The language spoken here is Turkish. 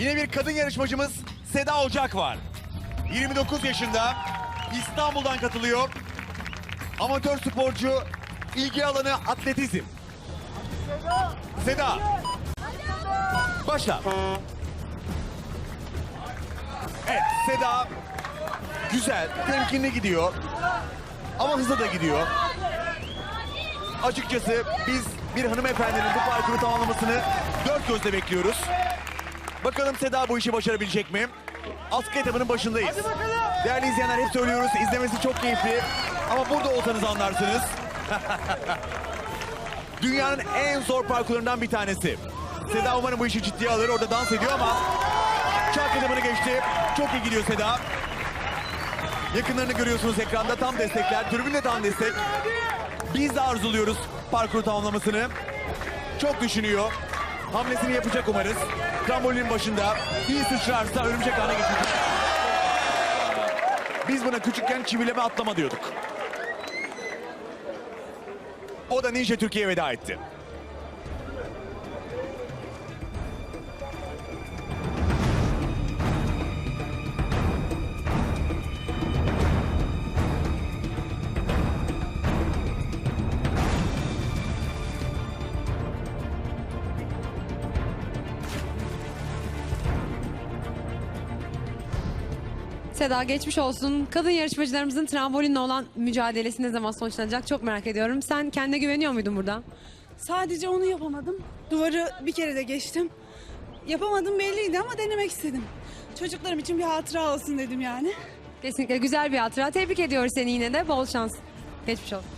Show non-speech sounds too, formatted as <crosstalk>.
Yine bir kadın yarışmacımız Seda Ocak var. 29 yaşında İstanbul'dan katılıyor. Amatör sporcu, ilgi alanı atletizm. Seda. Başla. Evet Seda güzel, temkinli gidiyor. Ama hızlı da gidiyor. Açıkçası biz bir hanımefendinin bu parkuru tamamlamasını dört gözle bekliyoruz. Bakalım Seda bu işi başarabilecek mi? Askı etabının başındayız. Değerli izleyenler hep söylüyoruz izlemesi çok keyifli. Ama burada olsanız anlarsınız. <laughs> Dünyanın en zor parkurlarından bir tanesi. Seda umarım bu işi ciddiye alır. Orada dans ediyor ama çark etabını geçti. Çok iyi gidiyor Seda. Yakınlarını görüyorsunuz ekranda. Tam destekler. Tribünde tam destek. Biz de arzuluyoruz parkuru tamamlamasını. Çok düşünüyor. Hamlesini yapacak umarız. Trambolin başında bir sıçrarsa örümcek ağına geçecek. Biz buna küçükken çivileme atlama diyorduk. O da Ninja Türkiye'ye veda etti. Seda geçmiş olsun. Kadın yarışmacılarımızın trambolinle olan mücadelesi ne zaman sonuçlanacak çok merak ediyorum. Sen kendine güveniyor muydun burada? Sadece onu yapamadım. Duvarı bir kere de geçtim. Yapamadım belliydi ama denemek istedim. Çocuklarım için bir hatıra olsun dedim yani. Kesinlikle güzel bir hatıra. Tebrik ediyoruz seni yine de. Bol şans. Geçmiş olsun.